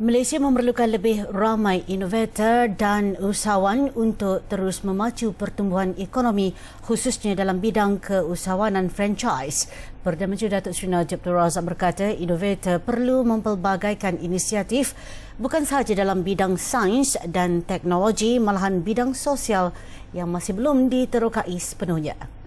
Malaysia memerlukan lebih ramai inovator dan usahawan untuk terus memacu pertumbuhan ekonomi khususnya dalam bidang keusahawanan franchise. Perdana Menteri Datuk Seri Najib Tun Razak berkata inovator perlu mempelbagaikan inisiatif bukan sahaja dalam bidang sains dan teknologi malahan bidang sosial yang masih belum diterokai sepenuhnya.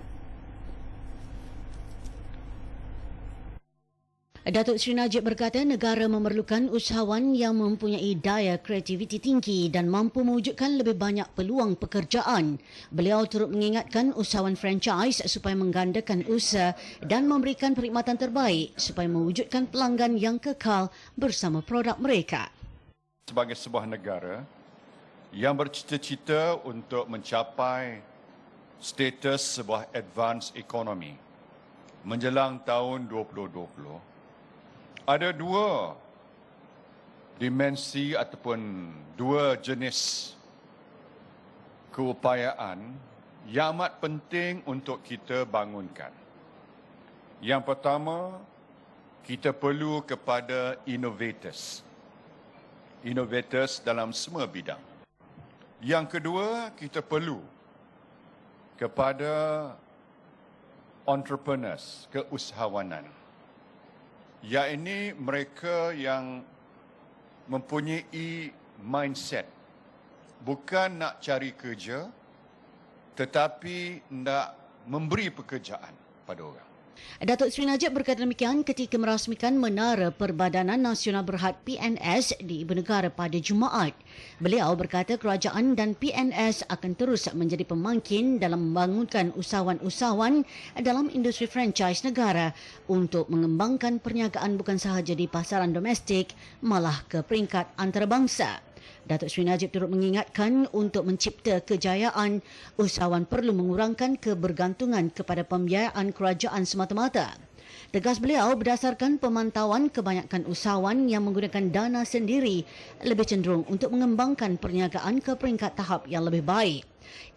Datuk Seri Najib berkata negara memerlukan usahawan yang mempunyai daya kreativiti tinggi dan mampu mewujudkan lebih banyak peluang pekerjaan. Beliau turut mengingatkan usahawan franchise supaya menggandakan usaha dan memberikan perkhidmatan terbaik supaya mewujudkan pelanggan yang kekal bersama produk mereka. Sebagai sebuah negara yang bercita-cita untuk mencapai status sebuah advanced economy menjelang tahun 2020, ada dua dimensi ataupun dua jenis keupayaan yang amat penting untuk kita bangunkan. Yang pertama, kita perlu kepada innovators. Innovators dalam semua bidang. Yang kedua, kita perlu kepada entrepreneurs, keusahawanan ya ini mereka yang mempunyai mindset. Bukan nak cari kerja tetapi nak memberi pekerjaan pada orang Datuk Seri Najib berkata demikian ketika merasmikan Menara Perbadanan Nasional Berhad PNS di Ibu Negara pada Jumaat. Beliau berkata kerajaan dan PNS akan terus menjadi pemangkin dalam membangunkan usahawan-usahawan dalam industri franchise negara untuk mengembangkan perniagaan bukan sahaja di pasaran domestik malah ke peringkat antarabangsa. Datuk Seri Najib turut mengingatkan untuk mencipta kejayaan, usahawan perlu mengurangkan kebergantungan kepada pembiayaan kerajaan semata-mata. Tegas beliau berdasarkan pemantauan kebanyakan usahawan yang menggunakan dana sendiri lebih cenderung untuk mengembangkan perniagaan ke peringkat tahap yang lebih baik.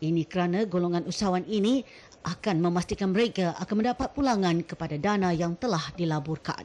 Ini kerana golongan usahawan ini akan memastikan mereka akan mendapat pulangan kepada dana yang telah dilaburkan.